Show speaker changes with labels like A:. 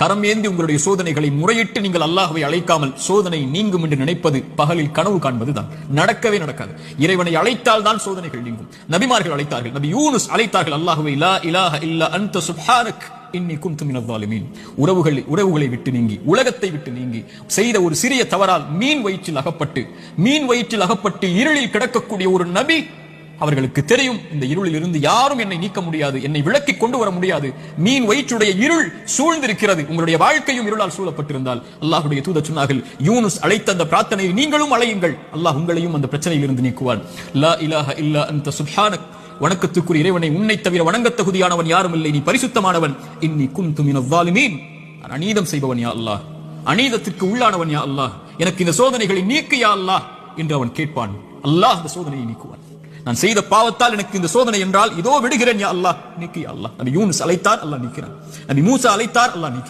A: கரம் ஏந்தி உங்களுடைய சோதனைகளை முறையிட்டு நீங்கள் அல்லாஹுவை அழைக்காமல் சோதனை நீங்கும் என்று நினைப்பது பகலில் கனவு காண்பதுதான். நடக்கவே நடக்காது. இறைவனை அழைத்தால் தான் சோதனைகள் நீங்கும். நபிமார்கள் அழைத்தார்கள். நபி யூனுஸ் அழைத்தார்கள். அல்லாஹுவை லா இலாஹ இல்லா அந்த சுப்ஹானக் இன்னி குந்து மினல் உறவுகளை உறவுகளை விட்டு நீங்கி உலகத்தை விட்டு நீங்கி செய்த ஒரு சிறிய தவறால் மீன் வயிற்றில் அகப்பட்டு மீன் வயிற்றில் அகப்பட்டு இருளில் கிடக்கக்கூடிய ஒரு நபி அவர்களுக்கு தெரியும் இந்த இருளில் இருந்து யாரும் என்னை நீக்க முடியாது என்னை விளக்கி கொண்டு வர முடியாது. மீன் வயிற்றுடைய இருள் சூழ்ந்திருக்கிறது. உங்களுடைய வாழ்க்கையும் இருளால் சூழப்பட்டிருந்தால். அல்லாஹுடைய தூத சொன்னார்கள் யூனுஸ் அழைத்த அந்த பிரார்த்தனையை நீங்களும் அழையுங்கள். அல்லாஹ் உங்களையும் அந்த பிரச்சனையில் இருந்து நீக்குவான். லா இலாஹ இல்லா அந்த சுப்ஹானக். வணக்கத்துக்குரிய இறைவனை உன்னை தவிர வணங்க தகுதியானவன் யாரும் இல்லை. நீ பரிசுத்தமானவன். இன்னி குந்து மினல் அநீதம் செய்பவன் யா அல்லாஹ். அநீதத்திற்கு உள்ளானவன் யா அல்லாஹ். எனக்கு இந்த சோதனைகளை நீக்கு யா அல்லாஹ் என்று அவன் கேட்பான். அல்லாஹ் அந்த சோதனையை நீக்குவான். நான் செய்த பாவத்தால் எனக்கு இந்த சோதனை என்றால் இதோ விடுகிறேன் யா அல்லாஹ். நீக்கு அல்லாஹ். நபி யூனுஸ் அழைத்தார் அல்லாஹ் நீக்கிறான். நபி மூசா அழைத்தார் அல்லாஹ் நீக்கிறான்.